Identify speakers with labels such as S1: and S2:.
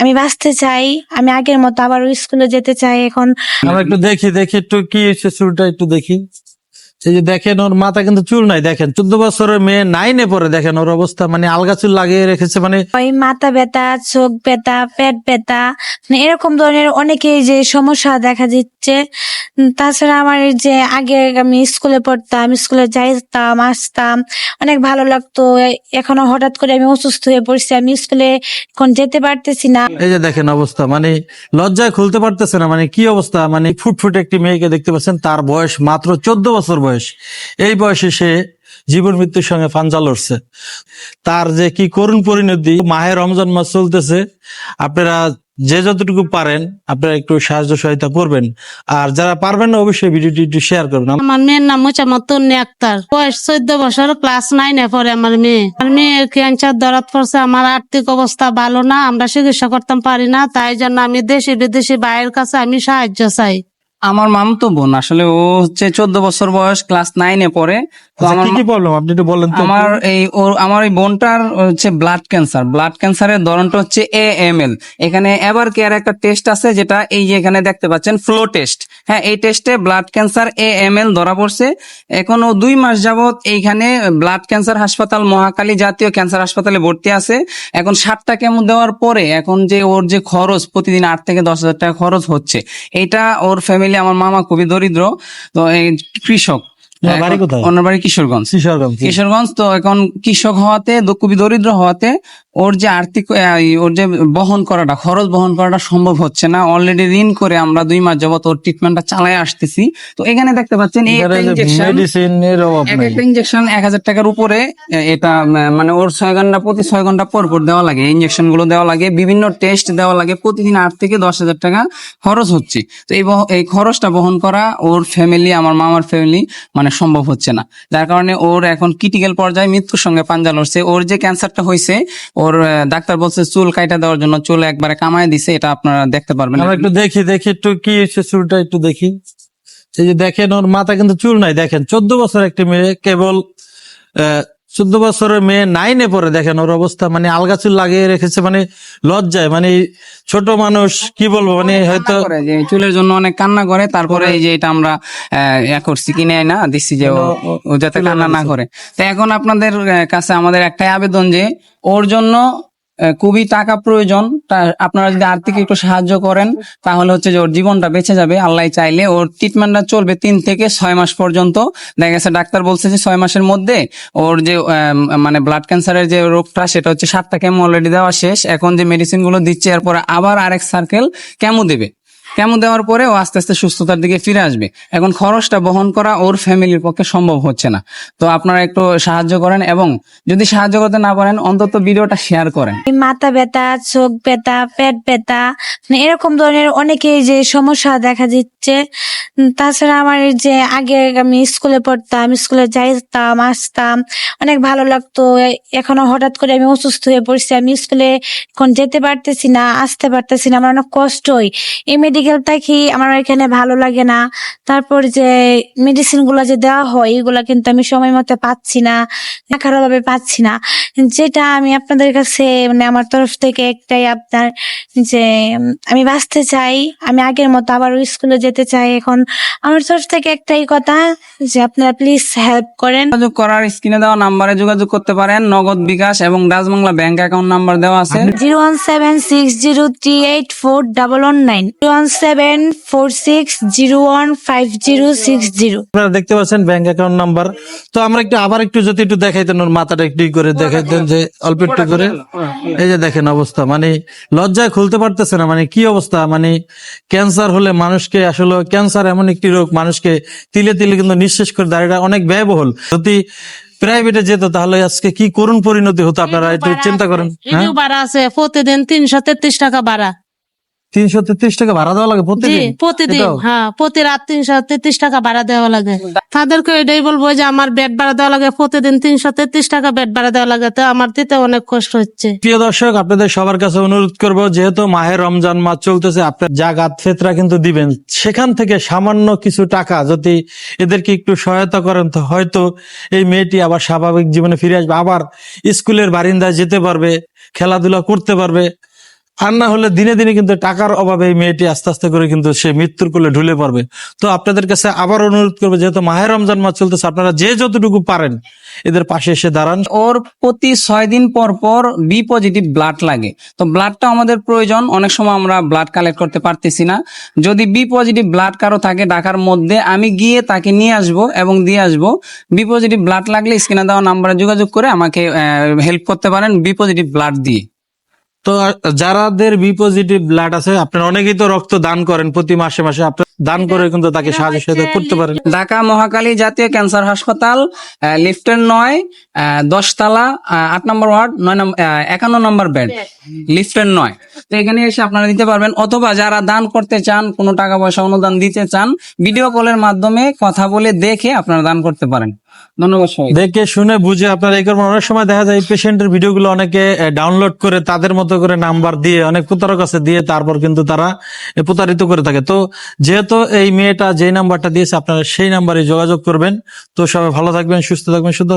S1: আমি বাঁচতে চাই, আমি আগের মতো আবার স্কুলে যেতে চাই এখন।
S2: একটু দেখি দেখি একটু কি হয়েছে চুলটা একটু দেখি। এই যে দেখেন ওর মাথা কিন্তু চুল নাই দেখেন। চোদ্দ বছরের মেয়ে নাইনে পরে দেখেন ওর অবস্থা মানে আলগা চুল লাগিয়ে রেখেছে মানে
S1: ওই মাথা ব্যথা চোখ ব্যথা পেট ব্যথা মানে এরকম ধরনের অনেকেই যে সমস্যা দেখা দিচ্ছে। তাছাড়া আমার যে আগে আমি স্কুলে পড়তাম স্কুলে যাইতাম আসতাম অনেক ভালো লাগতো। এখনও হঠাৎ করে আমি অসুস্থ হয়ে পড়ছি আমি স্কুলে এখন যেতে পারতেছি না।
S2: এই যে দেখেন অবস্থা মানে লজ্জায় খুলতে পারতেছে না মানে কি অবস্থা মানে ফুটফুটে একটি মেয়েকে দেখতে পাচ্ছেন তার বয়স মাত্র চোদ্দ বছর বয়স। এই বয়সে সে জীবন মৃত্যুর সঙ্গে ফাঞ্জা লড়ছে। তার যে কি করুণ পরিণতি মাহে রমজান মাস চলতেছে, আপনারা যে যতটুকু পারেন, আপনারা একটু সাহায্য সহায়তা করবেন। আর যারা পারবেন না, অবশ্যই ভিডিওটি একটু শেয়ার করবেন।
S3: আমার মেয়ের নাম হচ্ছে আমার তন্নি আক্তার। বয়স চোদ্দ বছর ক্লাস নাইনে পড়ে আমার মেয়ে। আমার মেয়ের ক্যান্সার ধরাত পড়ছে, আমার আর্থিক অবস্থা ভালো না, আমরা চিকিৎসা করতে পারি না, তাই জন্য আমি দেশি বিদেশি ভাইয়ের কাছে আমি সাহায্য চাই।
S4: আমার মামতো বোন আসলে ও হচ্ছে চোদ্দ বছর বয়স ক্লাস নাইনে পড়ে।
S2: কি কি প্রবলেম আপনি একটু বলেন তো।
S4: আমার এই ওর আমার এই বোনটার হচ্ছে ব্লাড ক্যান্সার ব্লাড ক্যান্সারের ধরনটা হচ্ছে এ এম এল এখানে এবার কেয়ার একটা টেস্ট আছে যেটা এই যে এখানে দেখতে পাচ্ছেন ফ্লো টেস্ট হ্যাঁ এই টেস্টে blood cancer A M L ধরা পড়ছে। এখন ও দুই মাস যাবত এইখানে ব্লাড ক্যান্সার হাসপাতাল মহাকালী জাতীয় ক্যান্সার হাসপাতালে ভর্তি আছে। এখন ষাটটা কেমো দেওয়ার পরে এখন যে ওর যে খরচ প্রতিদিন আট থেকে দশ হাজার টাকা খরচ হচ্ছে। এটা ওর ফ্যামিলি আমার মামা খুবই দরিদ্র। তো কৃষক।
S2: ওনার বাড়ি
S4: বাড়ি কিশোরগঞ্জ।
S2: কিশোরগঞ্জ
S4: কিশোরগঞ্জ তো এখন কৃষক হওয়াতে খুবই দরিদ্র হওয়াতে ওর যে আর্থিক ওর যে বহন করাটা খরচ বহন করাটা সম্ভব হচ্ছে না। অলরেডি ঋণ করে আমরা দুই মাস যাবত ওর ট্রিটমেন্টটা চালায় আসতেছি। তো এখানে দেখতে পাচ্ছেন এই একটা ইনজেকশন এক হাজার টাকার উপরে এটা মানে ওর ছয় ঘণ্টা প্রতি ছয় ঘণ্টা পর পর দেওয়া লাগে। ইনজেকশনগুলো দেওয়া লাগে বিভিন্ন টেস্ট দেওয়া লাগে প্রতিদিন আট থেকে দশ হাজার টাকা খরচ হচ্ছে। তো এই খরচটা বহন করা ওর ফ্যামিলি আমার মামার ফ্যামিলি মানে সম্ভব হচ্ছে না। যার কারণে ওর এখন ক্রিটিক্যাল পর্যায়ে মৃত্যুর সঙ্গে পাঞ্জা লড়ছে। ওর যে ক্যান্সারটা হয়েছে, ওর ডাক্তার বলছে চুল কাইটা দেওয়ার জন্য চুল একবারে কামায় দিছে, এটা আপনারা দেখতে পারবেন।
S2: একটু দেখি দেখি একটু কি হয়েছে চুলটা একটু দেখি। এই যে দেখেন, ওর মাথা কিন্তু চুল নাই, দেখেন। চোদ্দ বছর একটি মেয়ে, কেবল চোদ্দ বছরের মেয়ে নাইনে পরে দেখেন ওর অবস্থা মানে আলগা চুল লাগিয়ে রেখেছে মানে লজ্জায় মানে ছোট মানুষ কি বলব মানে হয়তো
S4: চুলের জন্য অনেক কান্না করে তারপরে এই যে এটা আমরা আহ, ইয়া করছি কিনে না দিচ্ছি যে ও- যাতে কান্না না করে। তো এখন আপনাদের কাছে আমাদের একটাই আবেদন যে ওর জন্য খুবই টাকা প্রয়োজন। আপনারা যদি আর্থিক একটু সাহায্য করেন, তাহলে হচ্ছে যে ওর জীবনটা বেঁচে যাবে। আল্লাহ চাইলে ওর ট্রিটমেন্টটা চলবে তিন থেকে ছয় মাস পর্যন্ত। দেখা গেছে ডাক্তার বলছে যে ছয় মাসের মধ্যে ওর যে মানে ব্লাড ক্যান্সারের যে রোগটা, সেটা হচ্ছে সাতটা কেমো অলরেডি দেওয়া শেষ। এখন যে মেডিসিনগুলো দিচ্ছে, এরপরে আবার আরেক সার্কেল কেমো দেবে। কেমো দেওয়ার পরে ও আস্তে আস্তে সুস্থতার দিকে ফিরে আসবে। এখন খরচটা বহন করা ওর ফ্যামিলির পক্ষে সম্ভব হচ্ছে না। তো আপনারা একটু সাহায্য করেন এবং যদি সাহায্য করতে না পারেন, অন্তত ভিডিওটা শেয়ার করেন।
S1: মাথা ব্যথা, চোখ ব্যথা, পেট ব্যথা মানে এরকম ধরনের অনেকেই যে সমস্যা দেখা দিচ্ছে উম, তাছাড়া আমার যে আগে আমি স্কুলে পড়তাম স্কুলে যাইতাম আসতাম অনেক ভালো লাগতো। এখনও হঠাৎ করে আমি অসুস্থ হয়ে পড়ছি আমি স্কুলে এখন যেতে পারতেছি না আসতে পারতেছি না আমার অনেক কষ্ট হয় এই মেডিকেল থাকি আমার এখানে ভালো লাগে না। তারপর যে মেডিসিনগুলা যে দেওয়া হয় এগুলা কিন্তু আমি সময় মতো পাচ্ছি না ভাবে পাচ্ছি না। যেটা আমি আপনাদের কাছে মানে আমার তরফ থেকে একটাই আপনার যে আমি বাঁচতে চাই আমি আগের মতো আবার স্কুলে যেতে চাই এখন আমার তরফ থেকে একটাই কথা যে আপনারা প্লিজ হেল্প করেন।
S4: যোগাযোগ করার স্ক্রিনে দেওয়া নাম্বারে যোগাযোগ করতে পারেন। নগদ বিকাশ এবং ডাচবাংলা ব্যাংক অ্যাকাউন্ট নাম্বার দেওয়া আছে।
S1: Zero one seven six zero three eight four double one nine. Zero one seven four six zero one five zero six zero.
S2: আপনারা দেখতে পাচ্ছেন ব্যাংক অ্যাকাউন্ট নাম্বার। তো আমরা একটু আবার একটু যদি একটু দেখাইতেন ওর মাথাটা একটু ই করে দেখাইতেন যে অল্প একটু করে। এই যে দেখেন অবস্থা। মানে লজ্জায় খুলতে পারতেছে না। মানে কি অবস্থা? মানে ক্যান্সার হলে মানুষকে আসলে ক্যান্সার এমন একটি রোগ মানুষকে তিলে তিলে কিন্তু নিঃশেষ করে দেয়। এটা অনেক ব্যয়বহুল। যদি প্রাইভেটে যেত তাহলে আজকে কি করুন পরিণতি হতো আপনারা একটু চিন্তা করেন বাড়া
S3: এটিও ভাড়া আছে। প্রতিদিন তিনশো তেত্রিশ টাকা ভাড়া
S2: তিনশো তেত্রিশ টাকা ভাড়া দেওয়া লাগে প্রতিদিন?
S3: প্রতিদিন হ্যাঁ প্রতি রাত তিনশো তেত্রিশ টাকা ভাড়া দেওয়া লাগে। তাদেরকে এটাই বলব যে আমার বেড ভাড়া দেওয়া লাগে প্রতিদিন তিনশো তেত্রিশ টাকা বেড ভাড়া দেওয়া লাগে তো আমার দিতে অনেক কষ্ট হচ্ছে।
S2: প্রিয় দর্শক আপনাদের সবার কাছে অনুরোধ করব যেহেতু মাহের রমজান মাস চলতেছে আপনার যা গাত ফেতরা কিন্তু দিবেন। সেখান থেকে সামান্য কিছু টাকা যদি এদেরকে একটু সহায়তা করেন তো হয়তো এই মেয়েটি আবার স্বাভাবিক জীবনে ফিরে আসবে আবার স্কুলের বারিন্দায় যেতে পারবে খেলাধুলা করতে পারবে আর না হলে দিনে দিনে কিন্তু টাকার অভাবে এই মেয়েটি আস্তে আস্তে করে কিন্তু সে মৃত্যুর কোলে ঢুলে পড়বে। তো আপনাদের কাছে আবার অনুরোধ করব, যেহেতু মাহের রমজান মাস চলতেছে, আপনারা যে যতটুকু পারেন এদের পাশে এসে দাঁড়ান।
S4: ওর প্রতি ছয় দিন পর পর বি পজিটিভ ব্লাড লাগে। তো ব্লাডটা আমাদের প্রয়োজন, অনেক সময় আমরা ব্লাড কালেক্ট করতে পারতেছি না। যদি বি পজিটিভ ব্লাড কারও থাকে ঢাকার মধ্যে, আমি গিয়ে তাকে নিয়ে আসব এবং দিয়ে আসব। বি পজিটিভ ব্লাড লাগলে স্ক্রিনে দেওয়া নাম্বারে যোগাযোগ করে আমাকে হেল্প করতে পারেন বি পজিটিভ ব্লাড দিয়ে।
S2: তো যারাদের বি পজিটিভ ব্লাড আছে, আপনারা অনেকেই তো রক্ত দান করেন প্রতি মাসে মাসে। আপনারা দান করে কিন্তু তাকে সাহায্য সহযোগিতা করতে পারেন।
S4: ঢাকা মহাকালী জাতীয় ক্যান্সার হাসপাতাল লিফটের নয় দশতলা আট নম্বর ওয়ার্ড নয় নম্বর একান্ন নম্বর বেড। লিফটের নয়। তো এখানে এসে আপনারা দিতে পারবেন। অথবা যারা দান করতে চান কোনো টাকা পয়সা অনুদান দিতে চান ভিডিও কলের মাধ্যমে কথা বলে দেখে আপনারা দান করতে পারেন। ধন্যবাদ
S2: দেখে শুনে বুঝে আপনারা এই করবেন অনেক সময় দেখা যায় পেশেন্টের ভিডিওগুলো অনেকে ডাউনলোড করে তাদের মতো করে নাম্বার দিয়ে অনেক প্রতারক কাছে দিয়ে তারপর কিন্তু তারা প্রতারিত করে থাকে। তো যেহেতু এই মেয়েটা যে নাম্বারটা দিয়েছে, আপনারা সেই নাম্বারে যোগাযোগ করবেন। তো সবাই ভালো থাকবেন, সুস্থ থাকবেন শুধু